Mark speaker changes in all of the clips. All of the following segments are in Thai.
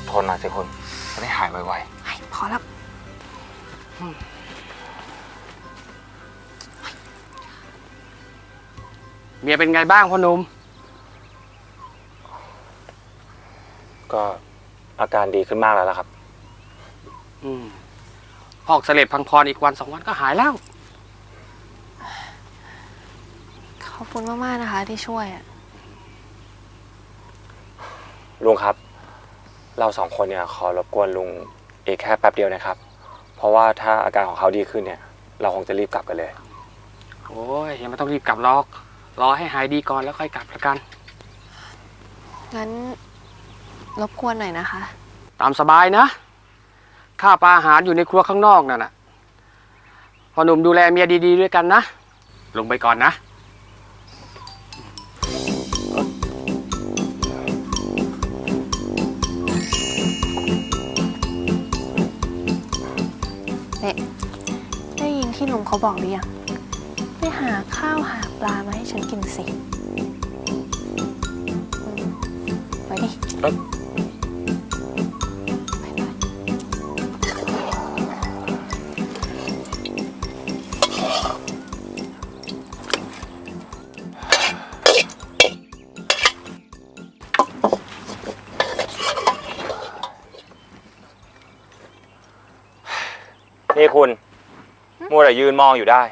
Speaker 1: ดทนหน่อยสิคุณจะได้หายไว
Speaker 2: ไอ้พอแล้ว
Speaker 3: เมียเป็นไงบ้างพ่อหนุ่ม
Speaker 1: ๆ ก็อาการดีขึ้นมากแล้วล่ะครับ
Speaker 3: อืมพอกเสลดพังพรอีกวันสองวันก็หายแล้ว
Speaker 2: ขอบคุณมาก ๆ นะคะที่ช่วยอะ
Speaker 1: ลุงครับ เราสองคนเนี่ยขอรบกวนลุงอีกแค่แป๊บเดียวนะครับ เพราะว่าถ้าอาการของเขาดีขึ้นเนี่ย เราคงจะรีบกลับกันเลย
Speaker 3: โอ้ยยังไม่ต้องรีบกลับหรอก รอให้หายดีก่อนแล้วค่อยกลับละกัน
Speaker 2: งั้นรบกวนหน่อยนะคะ
Speaker 3: ตามสบายนะ ข้าวปลาอาหารอยู่ในครัวข้างนอกนั่นน่ะพ่อหนุ่มดูแลเมียดีๆด้วยกันนะ ลงไปก่อนนะ
Speaker 2: งเขาบอกหรือยังไปหาข้าวหาปลามาให้ฉันกินสิไปดิ
Speaker 1: เอ้ย
Speaker 2: ไปไป
Speaker 1: นี่คุณ มัวแต่ยืนมองอยู่ได้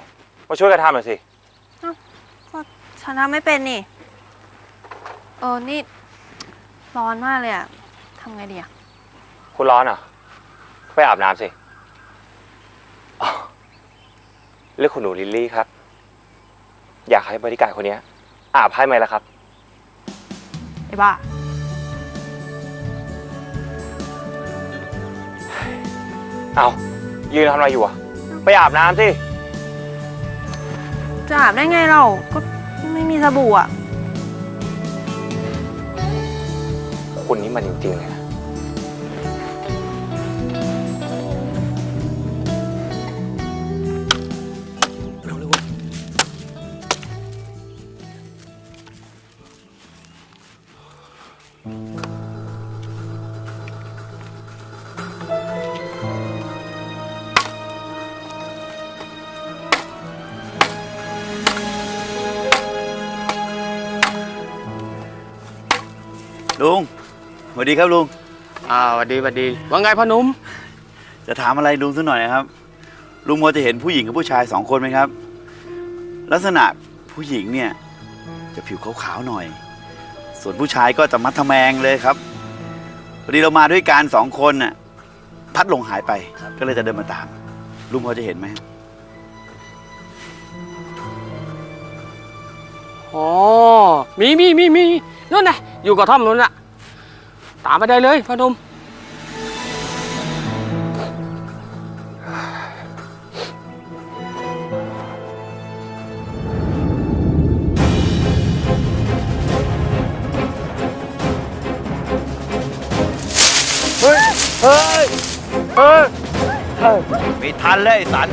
Speaker 1: มาช่วยกันทำหน่อยสิ
Speaker 2: ก็ฉันทำไม่เป็นนี่ เออ นี่ ร้อนมากเลยอะทำไงดีอะ
Speaker 1: คุณร้อนเหรอะ ไปอาบน้ำสิอ๋อเรื่องคุณหนูลิลลี่ครับ อยากให้บริการคนเนี้ยอาบให้ไหมล่ะครับ
Speaker 2: ไอ้บ้า
Speaker 1: เอายืนทำอะไรอยู่อะ ไปอาบน้ำสิ
Speaker 2: จะอาบได้ไงเรา ก็ไม่มีสบู่อะ
Speaker 1: คุณนี่มันจริงๆเลยนะ
Speaker 4: ลุงสวัสดีครับลุง
Speaker 3: อ่าหวัดดีหวัดดี ว่าไงพ่อหนุ่ม
Speaker 4: จะถามอะไรลุงสักหน่อยนะครับ ลุงพอจะเห็นผู้หญิงกับผู้ชายสองคนไหมครับ ลักษณะผู้หญิงเนี่ยจะผิวขาวๆหน่อย ส่วนผู้ชายก็จะมัดทะแมงเลยครับพอดีเรามาด้วยกันสองคนน่ะพัดหลงหายไปก็เลยจะเดินมาตาม ลุงพอจะเห็นไหม
Speaker 3: อ๋อ มีมีมีมีนู่นนะ อยู่กับท่อมนู่นน่ะ ตามไปได้เลยพ่อหนุ่ม
Speaker 1: เฮ้ย เฮ้ย เฮ้ย
Speaker 4: ไม่ทันเลยไอ้สัน